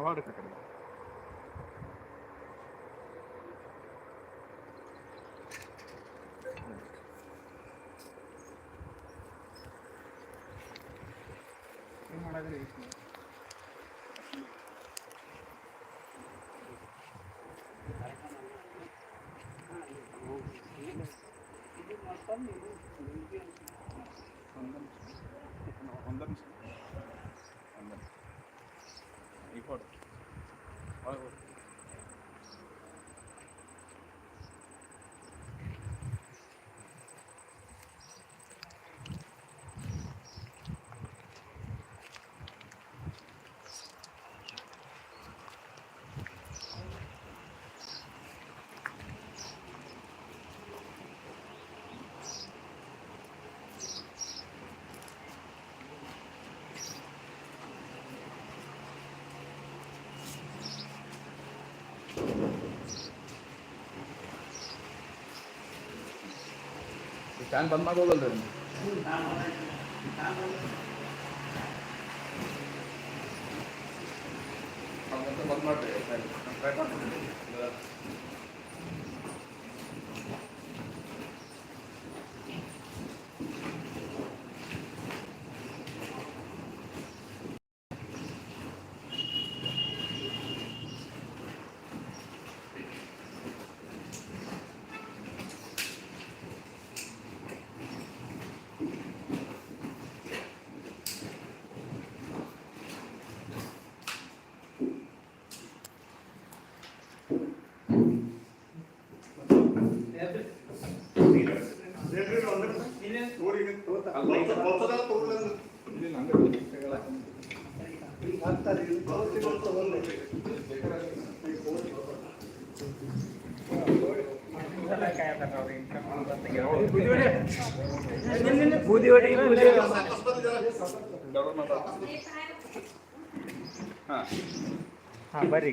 Award ಕಡೆ ಏನು ಮಾಡೋದ್ರಿ ಒಂದು ನಿಮಿಷ ಒಂದು ನಿಮಿಷ ಈ ಫೋಟೋ ಒಳಗೆ ಹೋಗಿ. ಫ್ಯಾನ್ ಬಂದ್ ಮಾಡ್ಬೋದಲ್ರಿ ಬಂದ್ ಮಾಡ್ರಿ ಟ್ರೈ ಮಾಡ್ತೀನಿ ಇಲ್ಲ ಹಂಗೆ ಸಿಗಲ್ಲ. ಬೂದಿ ಹೊಡಿ ಬೂದಿ ಡೌನ್ಲೋಡ್ ಮಾತಾಡ ಹಾಂ ಹಾಂ ಬರ್ರಿ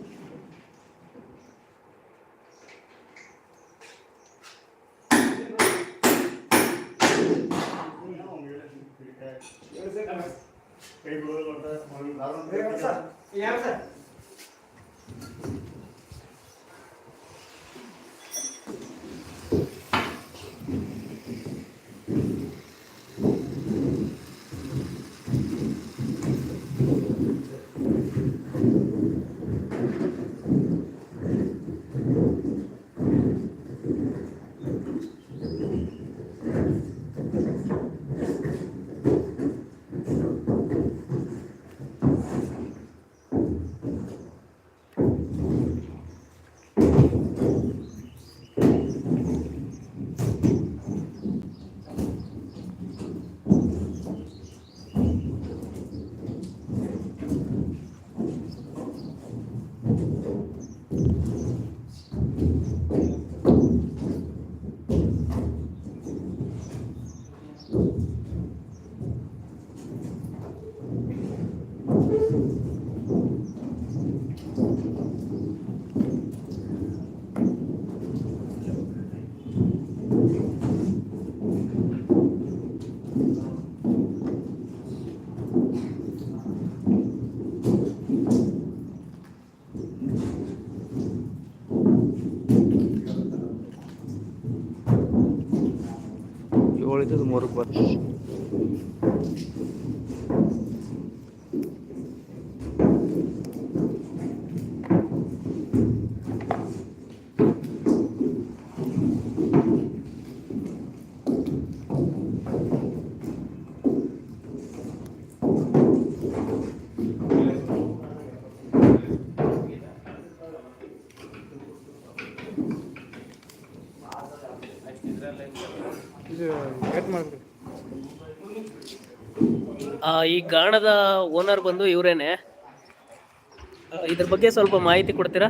సార్? ఏం sir? colheita do Moro Guarujá. ಈ ಗಾಣದ ಓನರ್ ಬಂದು ಇವರೇನೆ. ಇದ್ರ ಬಗ್ಗೆ ಸ್ವಲ್ಪ ಮಾಹಿತಿ ಕೊಡ್ತೀರಾ?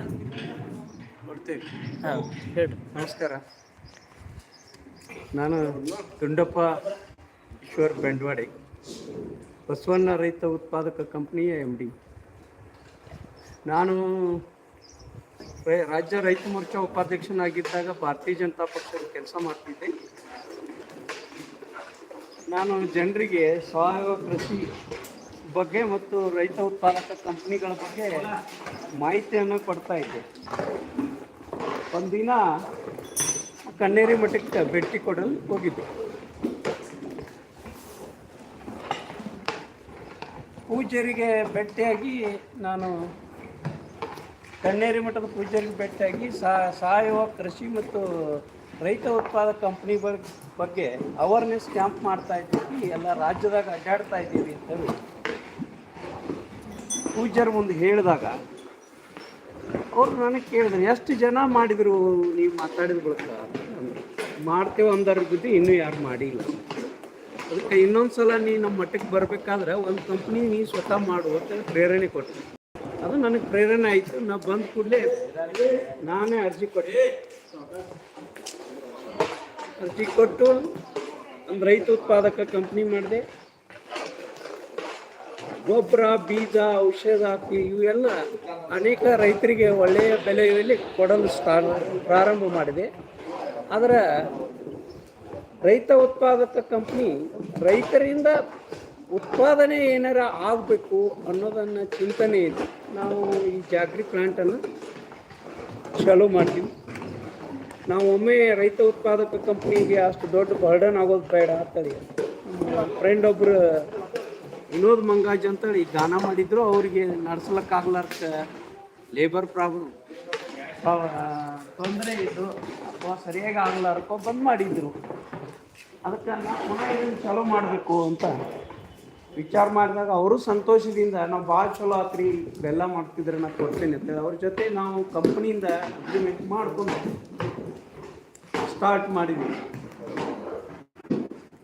ಕೊಡ್ತೀವಿ. ಹಾಂ ಹೇಳಿ ನಮಸ್ಕಾರ. ನಾನು ದುಂಡಪ್ಪ ಈಶ್ವರ್ ಬೆಂಡವಾಡಿ ಬಸವಣ್ಣ ರೈತ ಉತ್ಪಾದಕ ಕಂಪ್ನಿಯ ಎಂ ಡಿ ನಾನು ರಾಜ್ಯ ರೈತ ಮೋರ್ಚಾ ಉಪಾಧ್ಯಕ್ಷನಾಗಿದ್ದಾಗ ಭಾರತೀಯ ಜನತಾ ಪಕ್ಷದ ಕೆಲಸ ಮಾಡ್ತಿದ್ದೆ. ನಾನು ಜನರಿಗೆ ಸಾವಯವ ಕೃಷಿ ಬಗ್ಗೆ ಮತ್ತು ರೈತ ಉತ್ಪಾದಕ ಕಂಪ್ನಿಗಳ ಬಗ್ಗೆ ಮಾಹಿತಿಯನ್ನು ಕೊಡ್ತಾ ಇದ್ದೆ. ಒಂದಿನ ಕಣ್ಣೇರಿ ಮಠಕ್ಕೆ ಭೇಟಿ ಕೊಡಲು ಹೋಗಿದ್ದೆ. ಪೂಜರಿಗೆ ಭೇಟಿಯಾಗಿ ನಾನು ಕಣ್ಣೇರಿ ಮಠದ ಪೂಜರಿಗೆ ಭೇಟಿಯಾಗಿ ಸಾವಯವ ಕೃಷಿ ಮತ್ತು ರೈತ ಉತ್ಪಾದಕ ಕಂಪ್ನಿ ಬಗ್ಗೆ ಅವೇರ್ನೆಸ್ ಕ್ಯಾಂಪ್ ಮಾಡ್ತಾ ಇದ್ದೀವಿ, ಎಲ್ಲ ರಾಜ್ಯದಾಗ ಅಡ್ಡಾಡ್ತಾ ಇದ್ದೀವಿ ಅಂತ ಹೇಳಿ. ಪೂಜ್ಯರ ಮುಂದೆ ಹೇಳಿದಾಗ, ಅವ್ರು ನನಗೆ ಕೇಳಿದ್ರು, ಎಷ್ಟು ಜನ ಮಾಡಿದ್ರು ನೀವು ಮಾತಾಡಿದ ಬಳಿಕ. ಮಾಡ್ತೇವೆ ಅಂದರ ಬುದ್ಧಿ ಇನ್ನೂ ಯಾರು ಮಾಡಿಲ್ಲ. ಅದಕ್ಕೆ ಇನ್ನೊಂದು ಸಲ ನೀ ನಮ್ಮ ಮಟ್ಟಕ್ಕೆ ಬರಬೇಕಾದ್ರೆ ಒಂದು ಕಂಪ್ನಿ ನೀ ಸ್ವತಃ ಮಾಡು ಅಂತ ಪ್ರೇರಣೆ ಕೊಟ್ಟರು ಅದು ನನಗೆ ಪ್ರೇರಣೆ ಆಯಿತು. ನಾ ಬಂದ ಕೂಡಲೇ ನಾನೇ ಅರ್ಜಿ ಕೊಟ್ಟೆ. ಅರ್ಜಿ ಕೊಟ್ಟು ಒಂದು ರೈತ ಉತ್ಪಾದಕ ಕಂಪ್ನಿ ಮಾಡಿದೆ. ಗೊಬ್ಬರ, ಬೀಜ, ಔಷಧ, ಹಾಕಿ ಇವೆಲ್ಲ ಅನೇಕ ರೈತರಿಗೆ ಒಳ್ಳೆಯ ಬೆಲೆಯಲ್ಲಿ ಕೊಡಲು ಸ್ಟಾರ್ ಪ್ರಾರಂಭ ಮಾಡಿದೆ. ಆದರೆ ರೈತ ಉತ್ಪಾದಕ ಕಂಪ್ನಿ ರೈತರಿಂದ ಉತ್ಪಾದನೆ ಏನಾರ ಆಗಬೇಕು ಅನ್ನೋದನ್ನು ಚಿಂತನೆ ಇದೆ. ನಾವು ಈ ಜಾಗ್ರಿ ಪ್ಲ್ಯಾಂಟನ್ನು ಚಾಲೂ ಮಾಡ್ತೀವಿ. ನಾವು ಒಮ್ಮೆ ರೈತ ಉತ್ಪಾದಕ ಕಂಪ್ನಿಗೆ ಅಷ್ಟು ದೊಡ್ಡ ಬರ್ಡನ್ ಆಗೋದು ಬೇಡ ಅಂತೇಳಿ. ಫ್ರೆಂಡ್ ಒಬ್ಬರು ವಿನೋದ್ ಮಂಗಾಜ್ ಅಂತೇಳಿ ಗಾನ ಮಾಡಿದ್ರು, ಅವರಿಗೆ ನಡ್ಸ್ಲಕ್ಕಾಗ್ಲಾರ್ಕ ಲೇಬರ್ ಪ್ರಾಬ್ಲಮ್ ತೊಂದರೆ ಇದ್ದು ಅಥವಾ ಸರಿಯಾಗಿ ಆಗ್ಲಾರ್ಕೋ ಬಂದ್ ಮಾಡಿದ್ರು. ಅದಕ್ಕೆ ನಾವು ಚಲೋ ಚಾಲೂ ಮಾಡಬೇಕು ಅಂತ ವಿಚಾರ ಮಾಡಿದಾಗ ಅವರು ಸಂತೋಷದಿಂದ, ನಾವು ಭಾಳ ಚಲೋ ಆತ್ರಿ ಬೆಲ್ಲ ಮಾಡ್ತಿದ್ರೆ ನಾ ಕೊಡ್ತೇನೆ ಅಂತೇಳಿ, ಅವ್ರ ಜೊತೆ ನಾವು ಕಂಪ್ನಿಯಿಂದ ಅಗ್ರಿಮೆಂಟ್ ಮಾಡ್ಕೊಂಡು ಸ್ಟಾರ್ಟ್ ಮಾಡಿದ್ವಿ.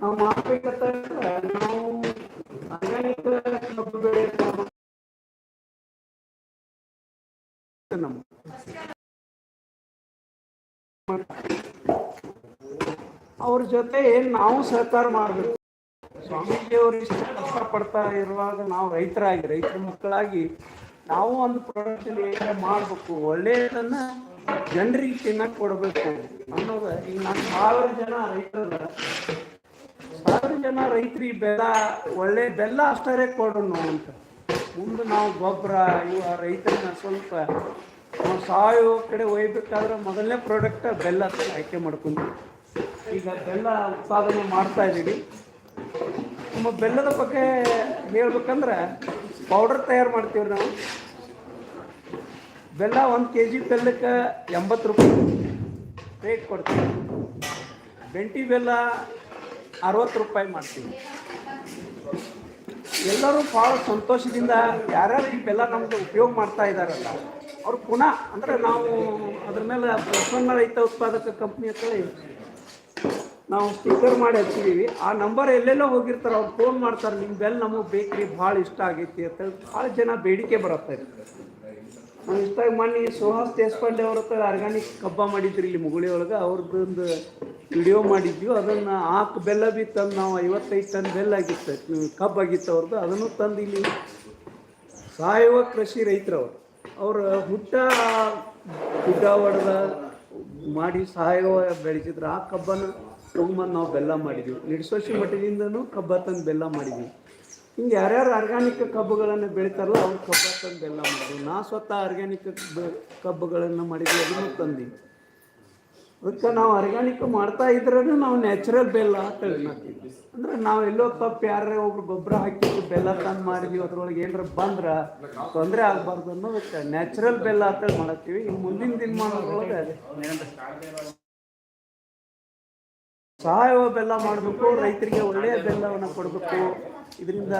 ನಾವು ಮಾಡ್ಬೇಕಂತಂದ್ರೆ ನಾವು ಅವ್ರ ಜೊತೆ ನಾವು ಸಹಕಾರ ಮಾಡಬೇಕು. ಸ್ವಾಮೀಜಿಯವರು ಇಷ್ಟು ಕಷ್ಟಪಡ್ತಾ ಇರುವಾಗ ನಾವು ರೈತರಾಗಿ, ರೈತರ ಮಕ್ಕಳಾಗಿ ನಾವು ಒಂದು ಪ್ರೊಡಕ್ಷನ್ ಏನಾರ ಮಾಡಬೇಕು. ಒಳ್ಳೆಯದನ್ನ ಜನರಿಗೆ ತಿನ್ನಕ್ಕೆ ಕೊಡಬೇಕು? ಅನ್ನೋದು ಈಗ ನಾನು ಸಾವಿರ ಜನ ರೈತರ ಸಾವಿರ ಜನ ರೈತರಿಗೆ ಬೆಲ್ಲ, ಒಳ್ಳೆ ಬೆಲ್ಲ ಅಷ್ಟರೇ ಕೊಡೋಣ ಅಂತ. ಮುಂದೆ ನಾವು ಗೊಬ್ಬರ, ಇವ ರೈತರನ್ನ ಸ್ವಲ್ಪ ನಾವು ಸಾವಯವ ಕಡೆ ಒಯ್ಬೇಕಾದ್ರೆ ಮೊದಲನೇ ಪ್ರಾಡಕ್ಟ್ ಬೆಲ್ಲ ಆಯ್ಕೆ ಮಾಡ್ಕೊಂತೀವಿ. ಈಗ ಬೆಲ್ಲ ಉತ್ಪಾದನೆ ಮಾಡ್ತಾ ಇದ್ದೀವಿ ನಮ್ಮ ಬೆಲ್ಲದ ಬಗ್ಗೆ ಹೇಳ್ಬೇಕಂದ್ರೆ ಪೌಡರ್ ತಯಾರು ಮಾಡ್ತೀವಿ ನಾವು. ಬೆಲ್ಲ ಒಂದು ಕೆ ಜಿ ಬೆಲ್ಲಕ್ಕೆ ಎಂಬತ್ತು ರೂಪಾಯಿ ರೇಟ್ ಕೊಡ್ತೀವಿ. ಬೆಂಟಿ ಬೆಲ್ಲ ಅರವತ್ತು ರೂಪಾಯಿ ಮಾಡ್ತೀವಿ. ಎಲ್ಲರೂ ಭಾಳ ಸಂತೋಷದಿಂದ ಯಾರ್ಯಾರು ಈ ಬೆಲ್ಲ ನಮ್ಗೆ ಉಪಯೋಗ ಮಾಡ್ತಾ ಇದ್ದಾರಲ್ಲ ಅವ್ರು ಪುನಃ ಅಂದರೆ ನಾವು ಅದ್ರ ಮೇಲೆ ಪ್ರಸನ್ನ ರೈತ ಉತ್ಪಾದಕ ಕಂಪ್ನಿ ಅಂತೇಳಿ ನಾವು ಸ್ಟಿಕ್ಕರ್ ಮಾಡಿ ಹಚ್ಚಿದೀವಿ. ಆ ನಂಬರ್ ಎಲ್ಲೆಲ್ಲೋ ಹೋಗಿರ್ತಾರೆ, ಅವ್ರು ಫೋನ್ ಮಾಡ್ತಾರೆ ನಿಮ್ಮ ಬೆಲ್ ನಮಗೆ ಬೇಕ್ರಿ, ಭಾಳ ಇಷ್ಟ ಆಗೈತಿ ಅಂತೇಳಿ ಭಾಳ ಜನ ಬೇಡಿಕೆ ಬರುತ್ತೆ. ನಾವು ಇಷ್ಟಾಗಿ ಮೊನ್ನೆ ಸುಹಾಸ್ ದೇಶಪಾಂಡೆ ಅವ್ರ ಹತ್ರ ಆರ್ಗಾನಿಕ್ ಕಬ್ಬ ಮಾಡಿದ್ರು ಇಲ್ಲಿ ಮುಗುಳಿ ಒಳಗೆ ಅವ್ರದ್ದೊಂದು ವಿಡಿಯೋ ಮಾಡಿದ್ವಿ. ಅದನ್ನು ಆಕ್ ಬೆಲ್ಲ ಬಿ ತಂದು ನಾವು ಐವತ್ತೈದು ಟನ್ ಬೆಲ್ಲ ಆಗಿತ್ತು. ನೀವು ಕಬ್ಬು ಆಗಿತ್ತು ಅವ್ರದ್ದು ಅದನ್ನು ತಂದು ಇಲ್ಲಿ ಸಾವಯವ ಕೃಷಿ ರೈತರವರು ಅವರು. ಹುಟ್ಟ ಗುಡ್ಡ ಹೊಡೆದ ಮಾಡಿ ಸಾವಯವ ಬೆಳೆಸಿದ್ರು. ಆ ಕಬ್ಬನ್ನು ತೊಗೊಂಬಂದು ನಾವು ಬೆಲ್ಲ ಮಾಡಿದ್ವಿ. ನಿಡ್ಸೋಶಿ ಮಠದಿಂದನೂ ಕಬ್ಬ ತಂದು ಬೆಲ್ಲ ಮಾಡಿದ್ವಿ. ಹಿಂಗೆ ಯಾರ್ಯಾರು ಆರ್ಗ್ಯಾನಿಕ್ ಕಬ್ಬುಗಳನ್ನು ಬೆಳಿತಾರಲ್ಲ, ಅವ್ರು ಕಬ್ಬ ತಂದು ಬೆಲ್ಲ ನಾ ಸ್ವತಃ ಆರ್ಗ್ಯಾನಿಕ್ ಕಬ್ಬುಗಳನ್ನು ಮಾಡಿದ್ವಿ, ಅದನ್ನು ತಂದು ಅದಕ್ಕೆ ನಾವು ಆರ್ಗ್ಯಾನಿಕ್ ಮಾಡ್ತಾ ಇದ್ರೂ ನಾವು ನ್ಯಾಚುರಲ್ ಬೆಲ್ಲ ಹೇಳ್ತೀವಿ ಅಂದ್ರೆ ನಾವು ಎಲ್ಲೋ ತಪ್ಪು ಯಾರೇ ಒಬ್ರು ಗೊಬ್ಬರ ಹಾಕಿ ಬೆಲ್ಲ ತಂದು ಮಾಡಿದ್ವಿ, ಅದ್ರೊಳಗೆ ಏನಾರ ಬಂದ್ರೆ ತೊಂದರೆ ಆಗಬಾರ್ದು ಅನ್ನೋದಕ್ಕೆ ನ್ಯಾಚುರಲ್ ಬೆಲ್ಲ ಅಂತ ಮಾಡತ್ತೀವಿ. ಇನ್ನು ಮುಂದಿನ ದಿನಮಾನದೊಳಗೆ ಸಾವಯವ ಬೆಲ್ಲ ಮಾಡಬೇಕು, ರೈತರಿಗೆ ಒಳ್ಳೆಯ ಬೆಲ್ಲವನ್ನು ಕೊಡಬೇಕು. ಇದರಿಂದ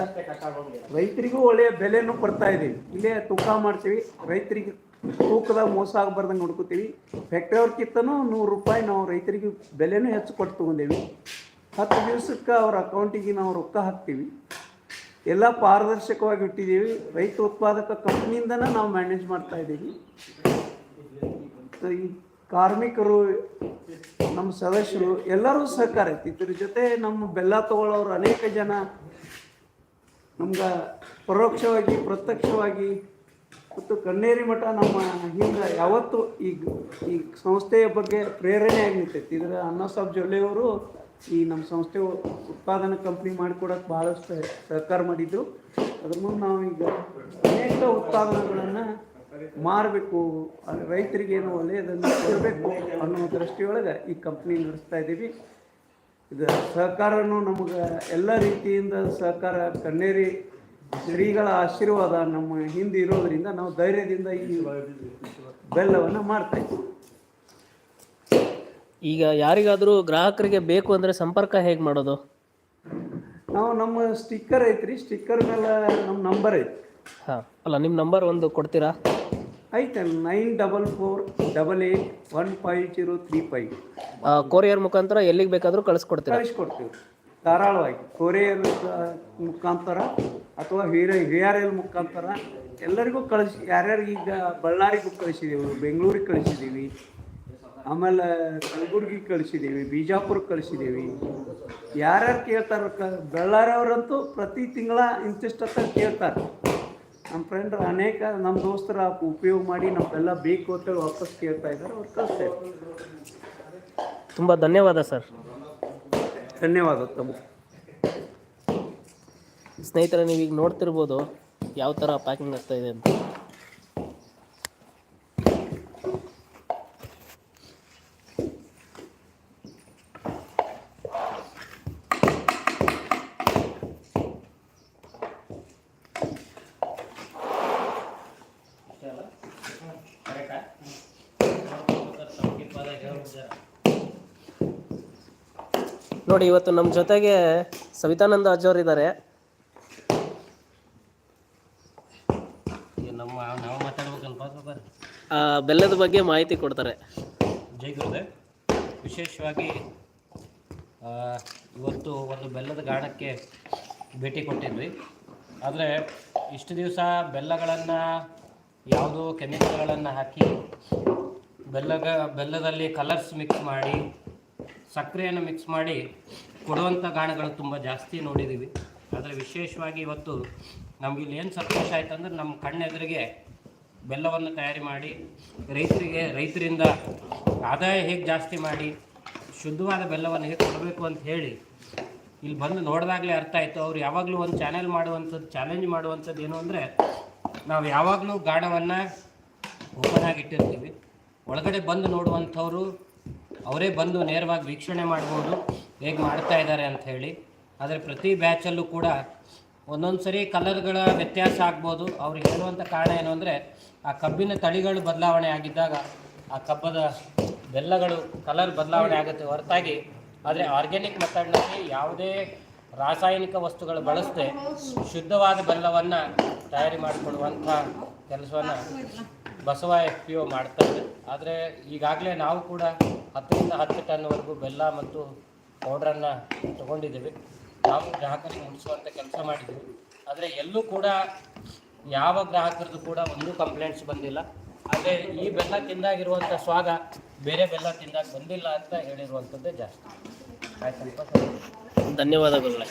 ರೈತರಿಗೂ ಒಳ್ಳೆಯ ಬೆಲೆನೂ ಕೊಡ್ತಾ ಇದ್ದೀವಿ ಇಲ್ಲೇ ತೂಕ ಮಾಡ್ತೀವಿ. ರೈತರಿಗೆ ತೂಕದಾಗ ಮೋಸ ಆಗಬಾರ್ದಂಗೆ ನೋಡ್ಕೋತೀವಿ. ಫ್ಯಾಕ್ಟ್ರಿಯವ್ರಕ್ಕಿಂತನೂ ನೂರು ರೂಪಾಯಿ ನಾವು ರೈತರಿಗೆ ಬೆಲೆನೂ ಹೆಚ್ಚು ಕೊಟ್ಟು ತೊಗೊಂಡೇವಿ. ಹತ್ತು ದಿವ್ಸಕ್ಕೆ ಅವ್ರ ಅಕೌಂಟಿಗೆ ನಾವು ರೊಕ್ಕ ಹಾಕ್ತೀವಿ. ಎಲ್ಲ ಪಾರದರ್ಶಕವಾಗಿ ಇಟ್ಟಿದ್ದೀವಿ. ರೈತ ಉತ್ಪಾದಕ ಕಂಪ್ನಿಯಿಂದನೇ ನಾವು ಮ್ಯಾನೇಜ್ ಮಾಡ್ತಾ ಇದ್ದೀವಿ ಕಾರ್ಮಿಕರು, ನಮ್ಮ ಸದಸ್ಯರು ಎಲ್ಲರೂ ಸಹಕಾರ ಐತಿ ಇದ್ರ ಜೊತೆ ನಮ್ಮ ಬೆಲ್ಲ ತಗೊಳ್ಳೋರು ಅನೇಕ ಜನ. ನಮ್ಗೆ ಪರೋಕ್ಷವಾಗಿ, ಪ್ರತ್ಯಕ್ಷವಾಗಿ ಮತ್ತು ಕಣ್ಣೇರಿ ಮಠ ನಮ್ಮ ಹಿಂದೆ ಯಾವತ್ತು ಈಗ ಈ ಸಂಸ್ಥೆಯ ಬಗ್ಗೆ ಪ್ರೇರಣೆ ಆಗಿರ್ತೈತಿ ಇದ್ರ ಅನ್ನಸಾಬ್ ಜೊಲ್ಲೆಯವರು ಈ ನಮ್ಮ ಸಂಸ್ಥೆ ಉತ್ಪಾದನಾ ಕಂಪ್ನಿ ಮಾಡಿಕೊಡಕ್ಕೆ ಭಾಳಷ್ಟು ಸಹಕಾರ ಮಾಡಿದ್ರು. ಅದ್ರ ಮುಂದೆ ನಾವು ಈಗ ಅನೇಕ ಉತ್ಪಾದನೆಗಳನ್ನು ಮಾರಬೇಕು ರೈತರಿಗೆ ಏನು ಒಳ್ಳೆಯದನ್ನು ಕೊಡಬೇಕು ಅನ್ನೋ ದೃಷ್ಟಿಯೊಳಗೆ ಈ ಕಂಪ್ನಿ ನಡೆಸ್ತಾ ಇದ್ದೀವಿ ಇದು ಸಹಕಾರನು ನಮಗೆ ಎಲ್ಲ ರೀತಿಯಿಂದ ಸಹಕಾರ ಕಣ್ಣೇರಿ ಶ್ರೀಗಳ ಆಶೀರ್ವಾದ ನಮ್ಮ ಹಿಂದೆ ಇರೋದರಿಂದ ನಾವು ಧೈರ್ಯದಿಂದ ಈ ಬೆಲ್ಲವನ್ನು ಮಾಡ್ತಾ ಇದ್ದೀವಿ. ಈಗ ಯಾರಿಗಾದರೂ ಗ್ರಾಹಕರಿಗೆ ಬೇಕು ಅಂದರೆ ಸಂಪರ್ಕ ಹೇಗೆ ಮಾಡೋದು? ನಾವು ನಮ್ಮ ಸ್ಟಿಕ್ಕರ್ ಐತ್ರಿ ಸ್ಟಿಕ್ಕರ್ ಮೇಲೆ ನಮ್ಮ ನಂಬರ್ ಐತಿ ಹಾಂ. ಅಲ್ಲ ನಿಮ್ಮ ನಂಬರ್ ಒಂದು ಕೊಡ್ತೀರಾ? ಐತೆ nine double four double eight one five zero three five. Courier ಮುಖಾಂತರ ಎಲ್ಲಿಗೆ ಬೇಕಾದರೂ ಕಳಿಸ್ಕೊಡ್ತೀರಾ? ಕಳಿಸ್ಕೊಡ್ತೀವಿ. ಧಾರಾಳವಾಗಿ. ಕೊರಿಯರ್ ಮುಖಾಂತರ ಅಥವಾ ಹಿರ ಎಲ್ ಮುಖಾಂತರ ಎಲ್ಲರಿಗೂ ಕಳಿಸಿ ಯಾರ್ಯಾರಿಗೆ ಈಗ ಬಳ್ಳಾರಿಗೂ ಕಳಿಸಿದ್ದೀವಿ ಬೆಂಗಳೂರಿಗೆ ಕಳಿಸಿದ್ದೀವಿ ಆಮೇಲೆ ಕಲಬುರ್ಗಿ ಕಳಿಸಿದ್ದೀವಿ ಬಿಜಾಪುರಕ್ಕೆ ಕಳಿಸಿದ್ದೀವಿ ಯಾರ್ಯಾರು ಕೇಳ್ತಾರೆ ಬಳ್ಳಾರಿಯವರಂತೂ ಪ್ರತಿ ತಿಂಗಳ ಇಂತಿಷ್ಟತ್ತ ಕೇಳ್ತಾರೆ. ನಮ್ಮ ಫ್ರೆಂಡ್ರು ಅನೇಕ ನಮ್ಮ ದೋಸ್ತರ ಉಪಯೋಗ ಮಾಡಿ ನಮ್ಗೆಲ್ಲ ಬೇಕು ಅಂತೇಳಿ ವಾಪಸ್ ಕೇಳ್ತಾ ಇದ್ದಾರೆ ಅವ್ರು ಕಳಿಸ್ತಾ ಇದ್ದಾರೆ. ತುಂಬ ಧನ್ಯವಾದ ಸರ್. ಧನ್ಯವಾದ ತಮ್ಮ. ಸ್ನೇಹಿತರೆ ನೀವು ಈಗ ನೋಡ್ತಿರ್ಬೋದು ಯಾವ ಥರ ಪ್ಯಾಕಿಂಗ್ ಆಗ್ತಾ ಇದೆ ಅಂತ. ನೋಡಿ ಇವತ್ತು ನಮ್ಮ ಜೊತೆಗೆ ಸವಿತಾನಂದ ಅಜ್ಜವ್ರು ಇದ್ದಾರೆ ಈಗ ನಮ್ಮ ನಾವು ಮಾತಾಡ್ಬೇಕಲ್ಪ ಆ, ಬೆಲ್ಲದ ಬಗ್ಗೆ ಮಾಹಿತಿ ಕೊಡ್ತಾರೆ. ಜೈ ಗುರುದೇವ್ ವಿಶೇಷವಾಗಿ ಇವತ್ತು ಒಂದು ಬೆಲ್ಲದ ಗಾಣಕ್ಕೆ ಭೇಟಿ ಕೊಟ್ಟಿದ್ವಿ. ಆದರೆ ಇಷ್ಟು ದಿವಸ ಬೆಲ್ಲಗಳನ್ನು ಯಾವುದೋ ಕೆಮಿಕಲ್ಗಳನ್ನು ಹಾಕಿ ಬೆಲ್ಲಗ ಬೆಲ್ಲದಲ್ಲಿ ಕಲರ್ಸ್ ಮಿಕ್ಸ್ ಮಾಡಿ ಸಕ್ಕರೆಯನ್ನು ಮಿಕ್ಸ್ ಮಾಡಿ ಕೊಡುವಂಥ ಗಾಣಗಳು ತುಂಬ ಜಾಸ್ತಿ ನೋಡಿದ್ದೀವಿ. ಆದರೆ ವಿಶೇಷವಾಗಿ ಇವತ್ತು ನಮ್ಗೆ ಇಲ್ಲಿ ಏನು ಸಂತೋಷ ಆಯ್ತು ಅಂದ್ರೆ ನಮ್ಮ ಕಣ್ಣೆದುರಿಗೆ ಬೆಲ್ಲವನ್ನು ತಯಾರಿ ಮಾಡಿ ರೈತರಿಗೆ, ರೈತರಿಂದ ಆದಾಯ ಹೇಗೆ ಜಾಸ್ತಿ ಮಾಡಿ ಶುದ್ಧವಾದ ಬೆಲ್ಲವನ್ನು ಹೇಗೆ ಕೊಡಬೇಕು ಅಂತ ಹೇಳಿ ಇಲ್ಲಿ ಬಂದು ನೋಡಿದಾಗಲೇ ಅರ್ಥ ಆಯಿತು. ಅವ್ರು ಯಾವಾಗಲೂ ಒಂದು ಚಾನೆಲ್ ಮಾಡುವಂಥದ್ದು ಚಾಲೆಂಜ್ ಮಾಡುವಂಥದ್ದು ಏನು ಅಂದರೆ ನಾವು ಯಾವಾಗಲೂ ಗಾಣವನ್ನು ಓಪನ್ ಆಗಿಟ್ಟಿರ್ತೀವಿ ಒಳಗಡೆ ಬಂದು ನೋಡುವಂಥವ್ರು ಅವರೇ ಬಂದು ನೇರವಾಗಿ ವೀಕ್ಷಣೆ ಮಾಡ್ಬೋದು, ಹೇಗೆ ಮಾಡ್ತಾ ಇದ್ದಾರೆ ಅಂತ ಹೇಳಿ. ಆದರೆ ಪ್ರತಿ ಬ್ಯಾಚಲ್ಲೂ ಕೂಡ ಒಂದೊಂದು ಸರಿ ಕಲರ್ಗಳ ವ್ಯತ್ಯಾಸ ಆಗ್ಬೋದು. ಅವ್ರಿಗೆ ಹೇಳುವಂಥ ಕಾರಣ ಏನು ಅಂದರೆ, ಆ ಕಬ್ಬಿನ ತಳಿಗಳು ಬದಲಾವಣೆ ಆಗಿದ್ದಾಗ ಆ ಕಬ್ಬದ ಬೆಲ್ಲಗಳು ಕಲರ್ ಬದಲಾವಣೆ ಆಗುತ್ತೆ ಹೊರತಾಗಿ. ಆದರೆ ಆರ್ಗ್ಯಾನಿಕ್ ಮೆಥಡ್ನಲ್ಲಿ ಯಾವುದೇ ರಾಸಾಯನಿಕ ವಸ್ತುಗಳು ಬಳಸದೆ ಶುದ್ಧವಾದ ಬೆಲ್ಲವನ್ನು ತಯಾರಿ ಮಾಡಿಕೊಡುವಂಥ ಕೆಲಸವನ್ನು ಬಸವ ಎಫ್ ಪಿ ಒ ಮಾಡ್ತಾ ಇದೆ. ಆದರೆ ಈಗಾಗಲೇ ನಾವು ಕೂಡ ಹತ್ತರಿಂದ ಹತ್ತು ಟನ್ವರೆಗೂ ಬೆಲ್ಲ ಮತ್ತು ಪೌಡ್ರನ್ನು ತೊಗೊಂಡಿದ್ದೀವಿ. ನಾವು ಗ್ರಾಹಕರಿಗೆ ಮುಟ್ಟಿಸುವಂಥ ಕೆಲಸ ಮಾಡಿದ್ದೀವಿ. ಆದರೆ ಎಲ್ಲೂ ಕೂಡ ಯಾವ ಗ್ರಾಹಕರದ್ದು ಕೂಡ ಒಂದು ಕಂಪ್ಲೇಂಟ್ಸ್ ಬಂದಿಲ್ಲ. ಆದರೆ ಈ ಬೆಲ್ಲ ತಿಂದಾಗಿರುವಂಥ ಸ್ವಾಗ ಬೇರೆ ಬೆಲ್ಲ ತಿಂದಾಗ ಬಂದಿಲ್ಲ ಅಂತ ಹೇಳಿರುವಂಥದ್ದೇ ಜಾಸ್ತಿ. ಆಯ್ತು? ಧನ್ಯವಾದಗಳು.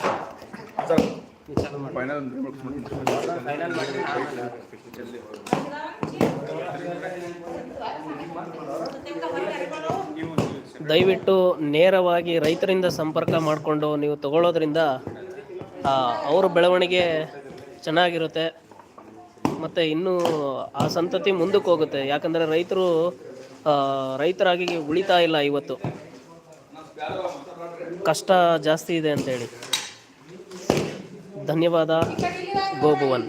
ಸರ್ ಫೈನಲ್ ಫೈನಲ್ ದಯವಿಟ್ಟು ನೇರವಾಗಿ ರೈತರಿಂದ ಸಂಪರ್ಕ ಮಾಡಿಕೊಂಡು ನೀವು ತಗೊಳ್ಳೋದ್ರಿಂದ ಆ, ಅವ್ರ ಬೆಳವಣಿಗೆ ಚೆನ್ನಾಗಿರುತ್ತೆ. ಮತ್ತು ಇನ್ನೂ ಆ ಸಂತತಿ ಮುಂದಕ್ಕೆ ಹೋಗುತ್ತೆ. ಯಾಕಂದರೆ ರೈತರು ರೈತರಾಗಿ ಉಳಿತಾ ಇಲ್ಲ ಇವತ್ತು. ಕಷ್ಟ ಜಾಸ್ತಿ ಇದೆ ಅಂತೇಳಿ. ಧನ್ಯವಾದ ಗೋಭುವನ್